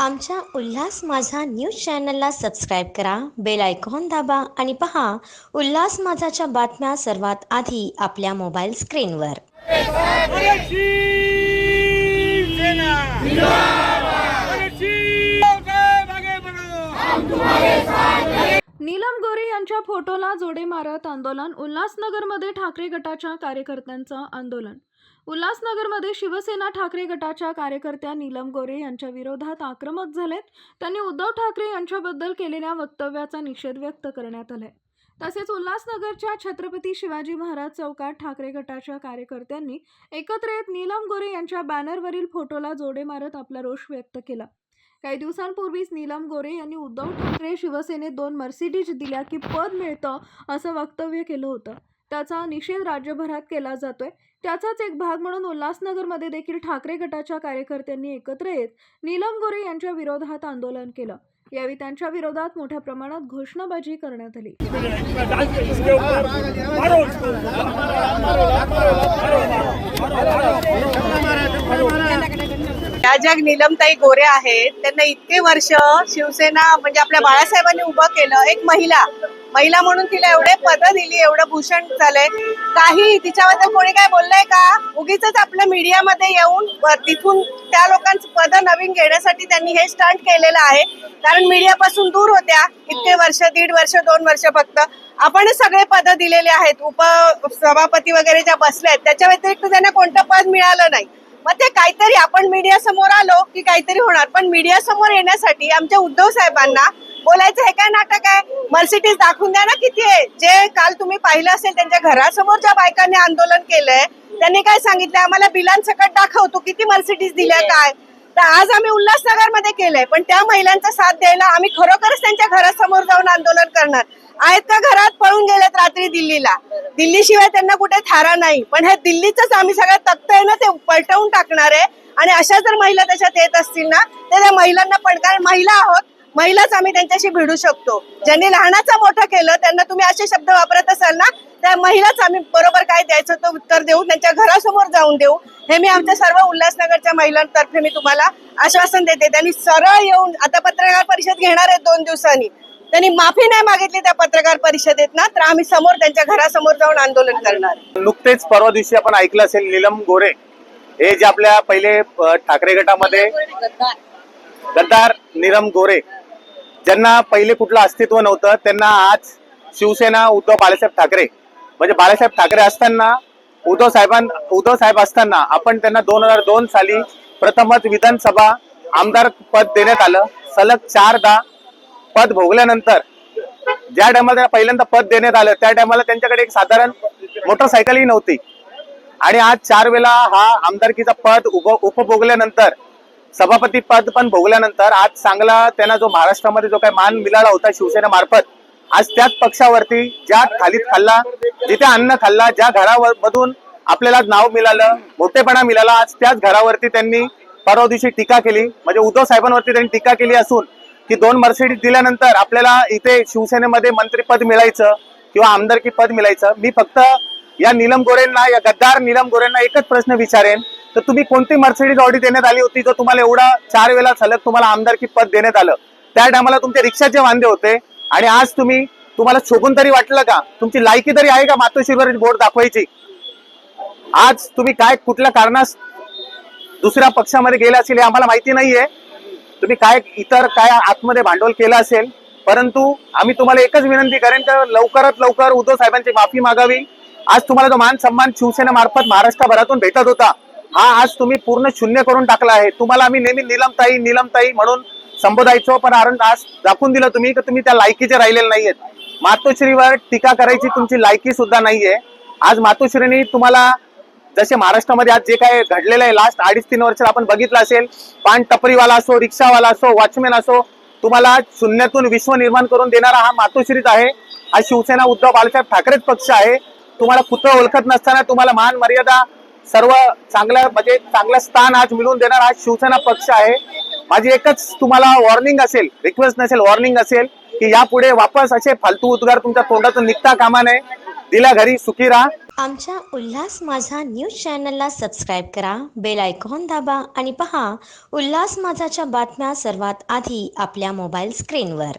आमच्या उल्हास माझा न्यूज चॅनलला सबस्क्राईब करा बेल आयकॉन दाबा आणि पहा उल्हास माझाच्या बातम्या सर्वात आधी आपल्या मोबाईल स्क्रीनवर. नीलम गोरे यांच्या फोटोला जोडे मारत आंदोलन उल्हासनगरमध्ये ठाकरे गटाच्या कार्यकर्त्यांचं आंदोलन. उल्हासनगरमध्ये शिवसेना ठाकरे गटाच्या कार्यकर्त्या नीलम गोरे यांच्या विरोधात आक्रमक झालेत. त्यांनी उद्धव ठाकरे यांच्याबद्दल केलेल्या वक्तव्याचा निषेध व्यक्त करण्यात आलाय. तसेच उल्हासनगरच्या छत्रपती शिवाजी महाराज चौकात ठाकरे गटाच्या कार्यकर्त्यांनी एकत्र येत नीलम गोरे यांच्या बॅनरवरील फोटोला जोडे मारत आपला रोष व्यक्त केला. काही दिवसांपूर्वीच नीलम गोरे यांनी उद्धव ठाकरे शिवसेनेत दोन मर्सिडीज दिल्या की पद मिळतं असं वक्तव्य केलं होतं. त्याचा निषेध राज्यभरात केला जातोय. त्याचाच एक भाग म्हणून उल्हासनगरमध्ये देखील ठाकरे गटाच्या कार्यकर्त्यांनी एकत्र येत नीलम गोरे यांच्या विरोधात आंदोलन केलं. यावेळी त्यांच्या विरोधात मोठ्या प्रमाणात घोषणाबाजी करण्यात आली. या ज्या नीलमताई गोरे आहेत त्यांना इतके वर्ष शिवसेना म्हणजे आपल्या बाळासाहेबांनी उभं केलं एक महिला महिला म्हणून तिला एवढे पद दिली एवढं भूषण झालंय. काही तिच्याबद्दल कोणी काय बोललंय का? उगीच आपल्या मीडियामध्ये येऊन तिथून त्या लोकांचं पद नवीन घेण्यासाठी त्यांनी हे स्टंट केलेलं आहे. कारण मीडियापासून दूर होत्या इतके वर्ष दीड वर्ष दोन वर्ष फक्त. आपणच सगळे पद दिलेले आहेत. उप सभापती वगैरे ज्या बसल्या आहेत त्याच्या व्यतिरिक्त त्यांना कोणतं पद मिळालं नाही. मग ते काहीतरी आपण मीडिया समोर आलो की काहीतरी होणार. पण मीडिया समोर येण्यासाठी आमच्या उद्धव साहेबांना बोलायचं हे काय नाटक आहे? मर्सिडीज दाखवून द्या ना किती आहे. जे काल तुम्ही पाहिलं असेल त्यांच्या घरासमोर ज्या बायकांनी आंदोलन केलंय त्यांनी काय सांगितलं आम्हाला बिलांसकट दाखव तू किती मर्सिडीज दिल्या काय? तर आज आम्ही उल्हासनगरमध्ये केलंय. पण त्या महिलांचा साथ द्यायला आम्ही खरोखरच त्यांच्या घरासमोर जाऊन आंदोलन करणार. आहेत का घरात पळून गेलेत रात्री दिल्लीला? दिल्लीशिवाय त्यांना कुठे थारा नाही. पण हे दिल्लीच आम्ही सगळं तख्त आहे ना ते पलटवून टाकणार आहे. आणि अशा जर महिला त्याच्यात येत असतील ना तर त्या महिलांना पण कारण महिला आहोत. महिलाच आम्ही त्यांच्याशी भिडू शकतो. ज्यांनी लहानाचं मोठं केलं त्यांना तुम्ही असे शब्द वापरत असाल ना त्या महिलाच आम्ही बरोबर काय द्यायचं तो उत्तर देऊ त्यांच्या घरासमोर जाऊन देऊ. हे मी आमच्या सर्व उल्हासनगरच्या महिलांतर्फे मी तुम्हाला आश्वासन देते. त्यांनी सरळ येऊन आता पत्रकार परिषद घेणार आहेत दोन दिवसांनी. त्यांनी माफी नाही मागितली त्या पत्रकार परिषदेत ना तर आम्ही समोर त्यांच्या घरासमोर जाऊन आंदोलन करणार. नुकतेच परवा दिवशी आपण ऐकलं असेल नीलम गोरे. हे जे आपल्या पहिले ठाकरे गटामध्ये गद्दार नीलम गोरे. ज्यांना पहिले कुठलं अस्तित्व नव्हतं त्यांना आज शिवसेना उद्धव बाळासाहेब ठाकरे. म्हणजे बाळासाहेब ठाकरे असताना उद्धव साहेबां उद्धव साहेब असताना आपण त्यांना दोन हजार दोन साली प्रथमच विधानसभा आमदार पद देण्यात आलं. सलग चारदा पद भोगल्यानंतर ज्या टायमाला त्यांना पहिल्यांदा पद देण्यात आलं त्या टायमाला त्यांच्याकडे एक साधारण मोटरसायकलही नव्हती. आणि आज चार वेळा हा आमदारकीचा पद उप उपभोगल्यानंतर सभापती पद पण भोगल्यानंतर आज चांगला त्यांना जो महाराष्ट्रामध्ये जो काही मान मिळाला होता शिवसेनेमार्फत आज त्याच पक्षावरती ज्या थालीत खाल्ला जिथे अन्न खाल्ला ज्या घरावर मधून आपल्याला नाव मिळालं मोठेपणा मिळाला आज त्याच घरावरती त्यांनी परवा दिवशी टीका केली. म्हणजे उद्धव साहेबांवरती त्यांनी टीका केली असून की दोन मर्सिडीज दिल्यानंतर आपल्याला इथे शिवसेनेमध्ये मंत्रीपद मिळायचं किंवा आमदारकी पद मिळायचं. मी फक्त या नीलम गोरेंना या गद्दार नीलम गोरेंना एकच प्रश्न विचारेन. तर तुम्ही कोणती मर्सिडीज ऑडी देण्यात आली होती? जो तुम्हाला एवढा चार वेळा सलग तुम्हाला आमदारकी पद देण्यात आलं. त्या टायमाला तुमच्या रिक्षाचे वांदे होते. आणि आज तुम्ही तुम्हाला शोभून तरी वाटलं का? तुमची लायकी तरी आहे का मातोश्रीवर बोर्ड दाखवायची? आज तुम्ही काय कुठल्या कारणास दुसऱ्या पक्षामध्ये गेले असेल हे आम्हाला माहिती नाहीये. तुम्ही काय इतर काय आतमध्ये भांडवल केलं असेल? परंतु आम्ही तुम्हाला एकच विनंती करेन तर लवकरात लवकर उद्धव साहेबांची माफी मागावी. आज तुम्हाला जो मान सन्मान शिवसेनेमार्फत महाराष्ट्रभरातून भेटत होता हा आज तुम्ही पूर्ण शून्य करून टाकला आहे. तुम्हाला आम्ही नेहमी निलमताई निलमताई म्हणून संबोधायचो पण कारण आज दाखवून दिलं तुम्ही की तुम्ही त्या लायकीचे राहिलेले नाहीयेत. मातोश्रीवर टीका करायची तुमची लायकी सुद्धा नाहीये. आज मातोश्रीनी तुम्हाला जसे महाराष्ट्रामध्ये आज जे काय घडलेलं आहे लास्ट अडीच तीन वर्ष आपण बघितलं असेल पान टपरीवाला असो रिक्षावाला असो वॉचमॅन असो तुम्हाला शून्यातून विश्व निर्माण करून देणारा हा मातोश्रीच आहे. हा शिवसेना उद्धव बाळासाहेब ठाकरेच पक्ष आहे. तुम्हाला कुत्र ओळखत नसताना तुम्हाला मान मर्यादा सर्व चांगलं म्हणजे चांगलं स्थान आज मिळवून देणार आज शिवसेना पक्ष आहे. माझी एकच तुम्हाला वॉर्निंग असेल रिक्वेस्ट नसेल वॉर्निंग असेल की यापुढे वापस असे फालतू उद्गार तुमच्या तोंडातून निघता कामा नये. दिला घरी सुखी राहा. आमच्या उल्हास माझा न्यूज चॅनलला सबस्क्राईब करा बेल आयकॉन दाबा आणि पहा उल्हास माझाच्या बातम्या सर्वात आधी आपल्या मोबाईल स्क्रीनवर